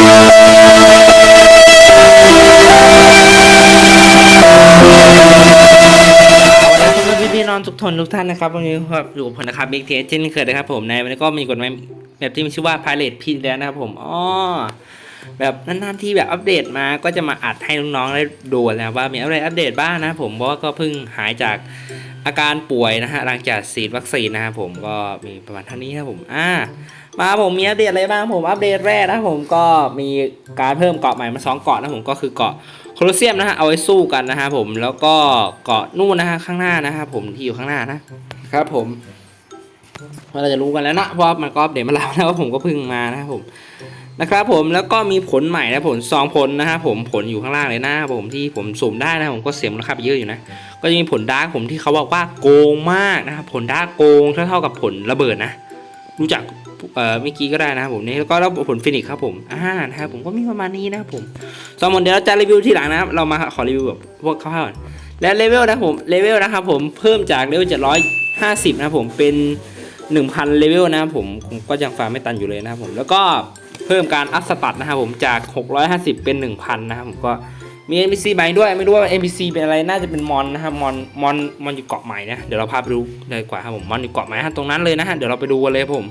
สวัสดีคุณพี่พี่น้องทุกทนทุกท่านนะครับวันนี้ครับอยู่กับผมนะครับบิ๊กเทสเช่นเคยนะครับผมในวันนี้ก็มีกฎหมายแบบที่มีชื่อว่า Pilot พีแล้วนะครับผมอ๋อ แบบนานๆที่แบบอัปเดตมาก็จะมาอัดให้น้องๆได้ดูแล้วว่ามีอะไรอัปเดตบ้างนะผมเพราะว่าก็เพิ่งหายจากอาการป่วยนะฮะหลังจากฉีดวัคซีนนะครับผมก็มีประมาณเท่านี้ครับผมอ่ามาผมมีอัปเดตอะไรบ้างผมอัปเดตแรกนะผมก็มีการเพิ่มเกาะใหม่มาสองเกาะนะผมก็คือเกาะโคลอเซียมนะฮะเอาไว้สู้กันนะฮะผมแล้วก็เกาะนู่นนะฮะข้างหน้านะฮะผมที่อยู่ข้างหน้านะครับผมเราจะรู้กันแล้วนะเพราะมันก็อัปเดตมาแล้วนะว่าผมก็เพิ่งมานะครับผม นะครับผมแล้วก็มีผลใหม่นะผลสองผลนะฮะผมผลอยู่ข้างล่างเลยนะผมที่ผมสุ่มได้นะผมก็เสียมูลค่าไปเยอะอยู่นะก็จะมีผลดาร์กผมที่เขาบอกว่าโกงมากนะครับผลดาร์กโกงเท่าเท่ากับผลระเบิดนะ รู้จักเอ่อเมื่อกี้ก็ได้นะครับผมนี่แล้วก็แล้วผลฟินิกครับผมอ่านะครับผมก็มีประมาณนี้นะครับผมสองหมดเดี๋ยวเราจะรีวิวทีหลังนะครับเรามาขอรีวิวแบบพวกคร่าวๆก่อนและเลเวลนะผมเลเวลนะครับผมเพิ่มจากเลเวล750นะครับนะผมเป็น1,000เลเวลนะผมก็ยังฟาร์มไม่ตันอยู่เลยนะครับผมแล้วก็ เพิ่มการอัพสตัตนะครับผมจาก 650 เป็น 1,000 นะครับผมก็มี NPC ใหม่ด้วยไม่รู้ว่า NPC เป็นอะไรน่าจะเป็นมอนนะครับมอนมอนมอนอยู่เกาะใหม่นะเดี๋ยวเราพาไปดูเลยดีกว่าครับผมมอนอยู่เกาะใหม่ฮะตรงนั้นเลยนะฮะเดี๋ยวเราไปดูกันเลยผม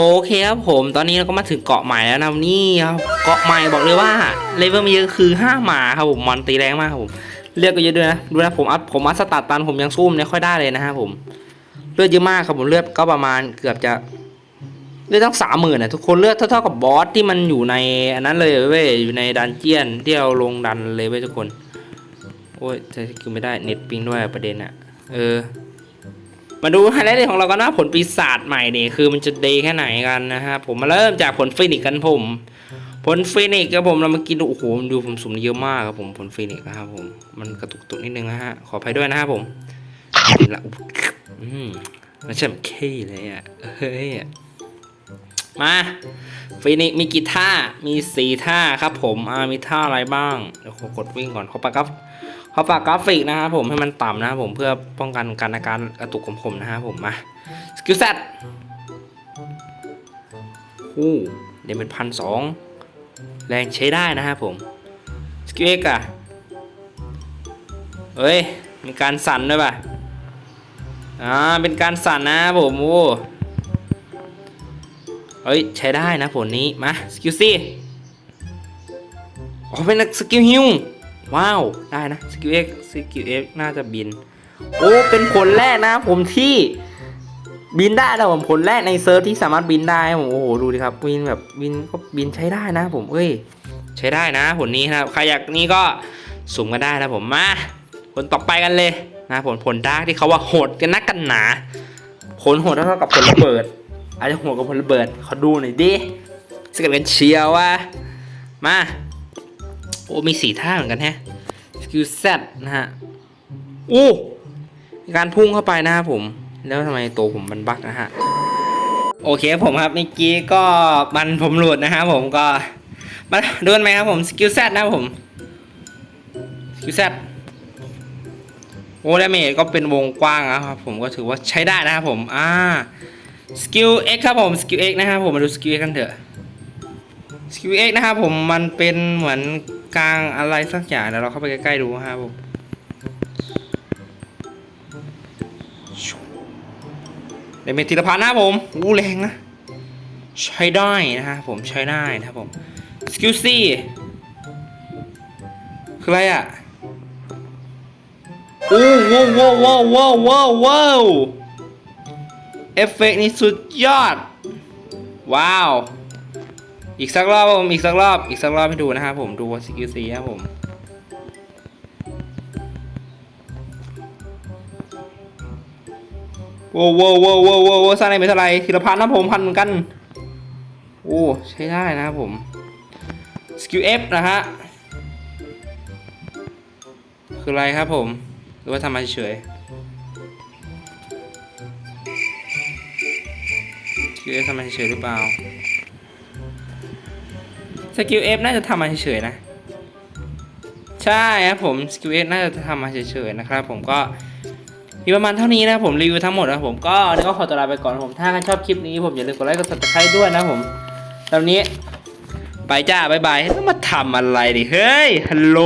โอเคครับผมตอนนี้เราก็มาถึงเกาะใหม่แล้วนะนี่ครับเกาะใหม่บอกเลยว่าเลเวลมีเยอะคือ5หมาครับผมมอนตีแรงมากครับผมเลือดก็เยอะด้วยนะดูนะผมอัพผมอัพสตาร์ตันผมยังสู้ไม่ค่อยได้เลยนะครับผมเลือดเยอะมากครับผมเลือดก็ประมาณเกือบจะเลือดตั้งสามหมื่นนะทุกคนเลือดเท่าๆกับบอสที่มันอยู่ในอันนั้นเลยเว้ยอยู่ในดันเจียนที่เราลงดันเลยเว้ยทุกคนโอ้ยใช้สกิลไม่ได้เน็ตปิงด้วยประเด็นอะเออ มาดูไฮไลท์ของเรากันนะผลปีศาจใหม่นี่คือมันจะดีแค่ไหนกันนะฮะผมมาเริ่มจากผลฟินิกกันผม ผลฟินิกครับผมเรามากินดูโอ้โหดูผมสุ่มเยอะมากครับผมผลฟินิกนะครับผมมันกระตุกตุกนิดนึงนะฮะขออภัยด้วยนะครับผมกินละอืมมันใช่แบบเคเลยอะเฮ้ยมาฟินิกมีกี่ท่ามีสี่ท่าครับผมอ่ามีท่าอะไรบ้างเดี๋ยวขอกดวิ่งก่อนขอปากกับ เขาปากกราฟิกนะครับผมให้มันต่ำนะครับผมเพื่อป้องกันการอาการกระตุกของผมนะครับผมมาสกิลเซตอู้เดี๋ยวเป็นพันสองแรงใช้ได้นะครับผมสกิลเอ็กอะเฮ้ยมีการสั่นด้วยป่ะอ่าเป็นการสั่นนะผมโอ้เฮ้ยใช้ได้นะผลนี้มาสกิลซี่อ๋อเป็นสกิลฮิว ว้าว ได้นะสกิลเอ็กสกิลเอ็กน่าจะบิน โอ้ เป็นผลแรกนะผมที่บินได้นะผมผลแรกในเซิร์ฟที่สามารถบินได้ผมโอ้โหดูดิครับบินแบบบินก็บินใช้ได้นะ ผมเอ้ย ใช้ได้นะผลนี้นะใครอยากนี้ก็สุ่มกันได้นะผมมาผลต่อไปกันเลยนะผลผลดาร์กที่เขาว่าโหดกันนักกันหนา ผลโหดเท่ากับผลระเบิด อาจจะโหดกับผลระเบิดเขอดูหน่อยดิสกัดกันเชียวว่ามา โอ้มีสีท่าเหมือนกันแฮะสกิลแซนะฮะอู้การพุ่งเข้าไปนะครับผม แล้วทำไมตัวผมมันบักนะฮะ โอเคผมครับเมื่อกี้ก็มันผมหลุดนะครับผมก็มาดูกันไหมครับผมสกิลแซนะครับผมสกิลแซโอ้ดาเมจก็เป็นวงกว้างนะครับผมก็ถือว่าใช้ได้นะครับผมอ่าสกิล X ครับผมสกิล X นะครับผมมาดูสกิล X กันเถอะสกิล X นะครับผมมันเป็นเหมือน กลางอะไรสักอย่างเดี๋ยวเราเข้าไปใกล้ๆดูนะครับผมเดเมจทีลพันนะผมอู้แรงนะ ใช้ได้นะครับผมใช้ได้นะครับผมสกิลซี่คืออะไรอะโอ้ว้าวว้าวว้าวว้าวว้าวว้าวเอฟเฟกต์นี่สุดยอด ว้าว อีกสักรอบผมอีกสักรอบอีกสักรอบให้ดูนะครับผมดูสกิลซีครับผมโว้วโว้วโว้วโว้วโว้โว้สร้างได้เป็นเท่าไร่ทีละพันนะผมพันเหมือนกันโอ้ใช้ได้นะครับผมสกิล F นะฮะคืออะไรครับผมหรือว่าทำมาเฉยสกิล F ทำมาเฉยหรือเปล่า สกิลเอฟน่าจะทำมาเฉยๆนะ ใช่ครับผมสกิลเอฟน่าจะทำมาเฉยๆนะครับผมก็มีประมาณเท่านี้นะผมรีวิวทั้งหมดนะผมก็เดี๋ยวก็ขอตัวลาไปก่อนผมถ้าใครชอบคลิปนี้ผมอย่าลืมกดไลค์กดซับสไครต์ด้วยนะผมตอนนี้ไปจ้าบ๊ายบายแล้วมาทำอะไรดิเฮ้ยฮัลโหล